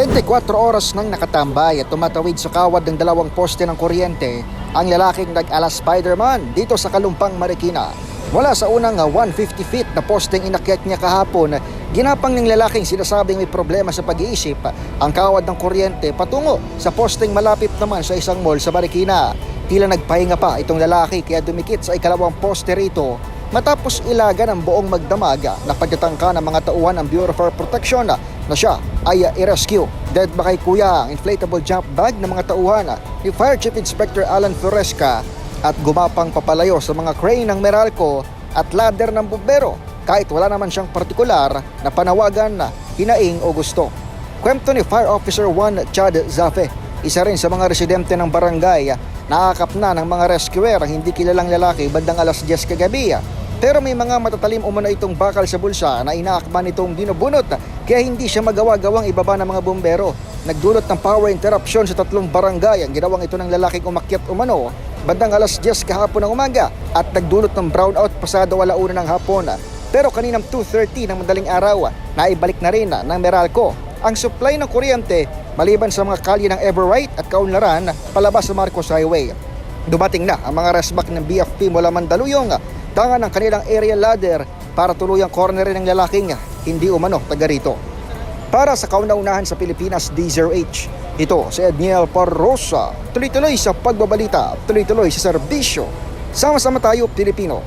24 oras nang nakatambay at tumatawid sa kawad ng dalawang poste ng kuryente ang lalaking nag-ala Spider-Man dito sa Kalumpang, Marikina. Mula sa unang ah, 150 feet na posteng inakyat niya kahapon, ginapang ng lalaking sinasabing may problema sa pag-iisip ang kawad ng kuryente patungo sa posteng malapit naman sa isang mall sa Marikina. Tila nagpahinga pa itong lalaki kaya dumikit sa ikalawang poste rito matapos ilaga ng buong magdamag na pagtatangka ng mga tauhan ng Bureau for Protection na siya ay i-rescue. Dead ba kay kuya ang inflatable jump bag ng mga tauhan ni Fire Chief Inspector Alan Floresca at gumapang papalayo sa mga crane ng Meralco at ladder ng bumbero kahit wala naman siyang partikular na panawagan na hinaing o gusto. Kwento ni Fire Officer 1 Chad Zafe, isa rin sa mga residente ng barangay, nakakap na ng mga rescuer ang hindi kilalang lalaki bandang alas 10 kagabi. Pero may mga matatalim umano itong bakal sa bulsa na inaakban itong dinubunot kaya hindi siya magawa-gawang ibaba ng mga bumbero. Nagdulot ng power interruption sa tatlong barangay ang ginawang ito ng lalaking umakyat umano bandang alas 10 kahapon ng umaga at nagdulot ng brownout pasado alauna ng hapon. Pero kaninang 2.30 ng madaling araw, naibalik na rin ng Meralco ang supply ng kuryente maliban sa mga kalye ng Everright at Kaunlaran palabas sa Marcos Highway. Dumating na ang mga resback ng BFP mula Mandaluyong tangan ng kanilang aerial ladder para tuluyang cornerin ng lalaking hindi umano taga rito. Para sa kauna-unahan sa Pilipinas D0H, ito si Edniel Parrosa. Tuloy-tuloy sa pagbabalita, tuloy-tuloy sa serbisyo. Sama-sama tayo, Pilipino.